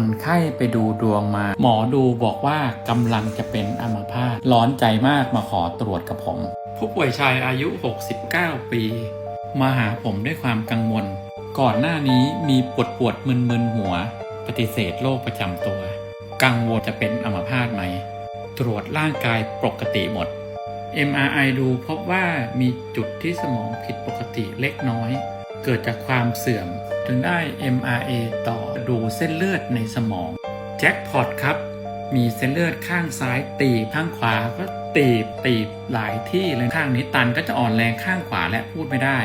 คนไข้ไปดูดวงมา หมอดูบอกว่ากำลังจะเป็นอัมพาตร้อนใจมากมาขอตรวจกับผม ผู้ป่วยชายอายุ 69 ปี มาหาผมด้วยความกังวล ก่อนหน้านี้มีปวดปวดๆมึนหัว ปฏิเสธโรคประจำตัว กังวลจะเป็นอัมพาตไหม ตรวจร่างกายปกติหมด MRI ดูพบว่ามีจุดที่สมองผิดปกติเล็กน้อย เกิดจากความเสื่อม จึงได้ MRA ต่อดูเส้นเลือดในสมอง แจ็คพอตครับ มีเส้นเลือดข้างซ้ายตีบข้างขวาก็ตีบตีบหลายที่เลยข้างนี้ตันก็จะอ่อนแรงข้างขวาและพูดไม่ได้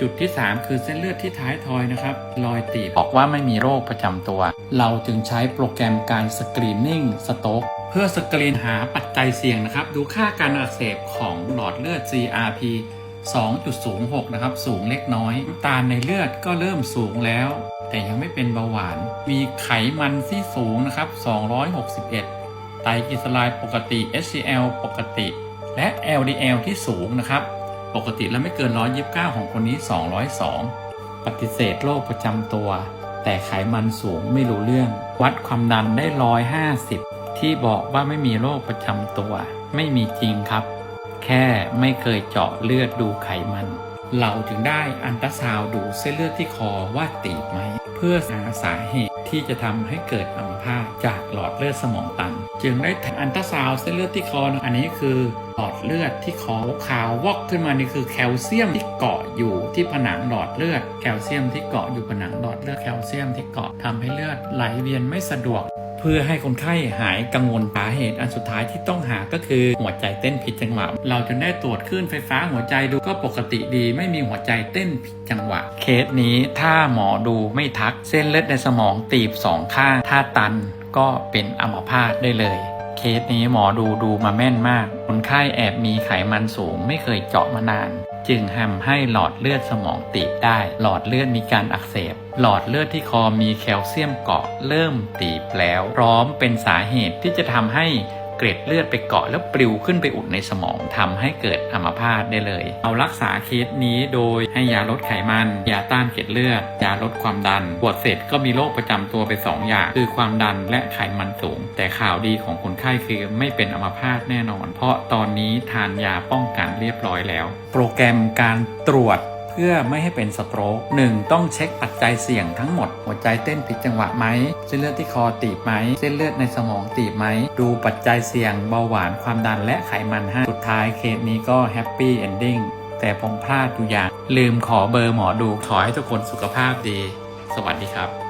จุดที่ 3 คือเส้นเลือดที่ท้ายทอยนะครับรอยตีบบอกว่าไม่มีโรคประจำตัว เราจึงใช้โปรแกรมการสกรีนนิ่งสโต๊กเพื่อสกรีนหาปัจจัยเสี่ยงนะครับ ดูค่าการอักเสบของหลอดเลือด CRP 2.06 นะครับ สูงเล็กน้อยน้ำตาลในเลือดก็เริ่มสูงแล้ว แต่ยังไม่เป็นเบาหวาน มีไขมันที่สูงนะครับ 261 ไตรกลีเซอไรด์ปกติ HCl ปกติ และ LDL ที่สูงนะครับ ปกติแล้วไม่เกิน 129 ของคนนี้ 202 ปฏิเสธโรคประจำตัว แต่ไขมันสูงไม่รู้เรื่อง วัดความดันได้ 150 ที่บอกว่าไม่มีโรคประจำตัว ไม่มีจริงครับ แค่ไม่เคยเจาะเลือดดูไขมัน เราถึงได้อันตราซาวดูเส้นเลือดที่คอว่าตีบไหม เพื่อหาสาเหตุที่จะทำให้เกิดอัมพาตจากหลอดเลือดสมองตัน จึงได้อันตราซาวเส้นเลือดที่คอ อันนี้คือหลอดเลือดที่คอขาววอกขึ้นมานี่คือแคลเซียมที่เกาะอยู่ที่ผนังหลอดเลือด แคลเซียมที่เกาะอยู่ผนังหลอดเลือดแคลเซียมที่เกาะทำให้เลือดไหลเวียนไม่สะดวก เพื่อให้คนไข้หายกังวลสาเหตุอันสุดท้ายที่ต้องหาก็คือหัวใจเต้นผิดจังหวะ เราจะได้ตรวจคลื่นไฟฟ้าหัวใจดูก็ปกติดี ไม่มีหัวใจเต้นผิดจังหวะ เคสนี้ถ้าหมอดูไม่ทักเส้นเลือดในสมองตีบสองข้างถ้าตันก็เป็นอัมพาตได้เลยเคสนี้หมอดูดูมาแม่นมาก คนไข้แอบมีไขมันสูงไม่เคยเจาะมานาน จึงทำให้หลอดเลือดสมองตีบได้ หลอดเลือดมีการอักเสบ หลอดเลือดที่คอมีแคลเซียมเกาะเริ่มตีบแล้ว พร้อมเป็นสาเหตุที่จะทำให้ เกร็ดเลือดไปเกาะแล้วปลิวขึ้นไปอุดในสมองทำให้เกิดอัมพาตได้เลย เอารักษาเคสนี้โดยให้ยาลดไขมันยาต้านเกล็ดเลือดยาลดความดันปวดเสร็จก็มีโรคประจำตัวไปสองอย่าง คือความดันและไขมันสูง แต่ข่าวดีของคนไข้คือไม่เป็นอัมพาตแน่นอน เพราะตอนนี้ทานยาป้องกันเรียบร้อยแล้ว โปรแกรมการตรวจ พื่อไม่ให้เป็นสโตรกหนึ่งต้องเช็คปัจจัยเสี่ยงทั้งหมด หัวใจเต้นผิดจังหวะไหม เส้นเลือดที่คอตีบไหม เส้นเลือดในสมองตีบไหม ดูปัจจัยเสี่ยงเบาหวานความดันและไขมันให้สุดท้ายเคสนี้ก็แฮปปี้เอนดิ้งแต่ผมพลาดอยู่อย่าง ลืมขอเบอร์หมอดูขอให้ทุกคนสุขภาพดี สวัสดีครับ